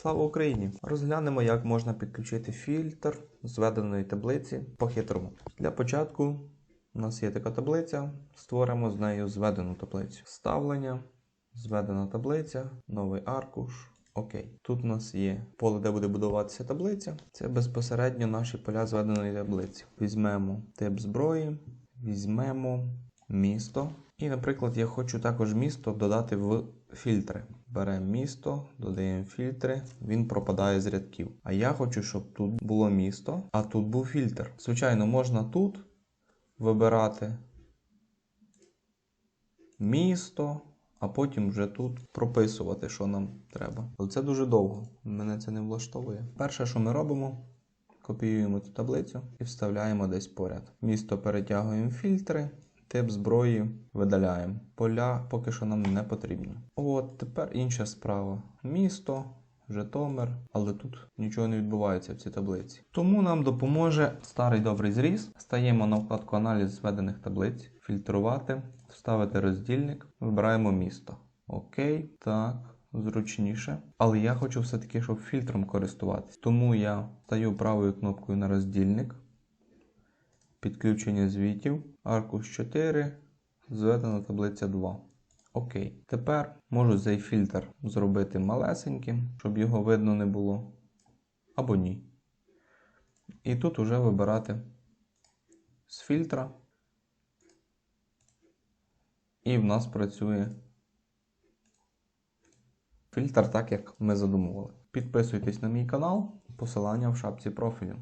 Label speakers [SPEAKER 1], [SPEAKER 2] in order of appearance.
[SPEAKER 1] Слава Україні! Розглянемо, як можна підключити фільтр зведеної таблиці по-хитрому. Для початку у нас є така таблиця, створимо з нею зведену таблицю. Вставлення, зведена таблиця, новий аркуш. Окей. Тут у нас є поле, де буде будуватися таблиця. Це безпосередньо наші поля зведеної таблиці. Візьмемо тип зброї, візьмемо місто. І, наприклад, я хочу також місто додати в фільтри. Беремо місто, додаємо фільтри, він пропадає з рядків. А я хочу, щоб тут було місто, а тут був фільтр. Звичайно, можна тут вибирати місто, а потім вже тут прописувати, що нам треба. Але це дуже довго. Мене це не влаштовує. Перше, що ми робимо, копіюємо цю таблицю і вставляємо десь поряд. Місто перетягуємо фільтри. Тип зброї видаляємо. Поля поки що нам не потрібно. От тепер інша справа. Місто, Житомир, але тут нічого не відбувається в цій таблиці. Тому нам допоможе старий добрий зріз. Стаємо на вкладку аналіз зведених таблиць, фільтрувати, вставити роздільник, вибираємо місто. Окей, так, зручніше. Але я хочу все-таки, щоб фільтром користуватись. Тому я стаю правою кнопкою на роздільник. Підключення звітів, аркуш 4, зведена таблиця 2. Окей. Тепер можу цей фільтр зробити малесеньким, щоб його видно не було. Або ні. І тут уже вибирати з фільтра. І в нас працює фільтр так, як ми задумували. Підписуйтесь на мій канал, посилання в шапці профілю.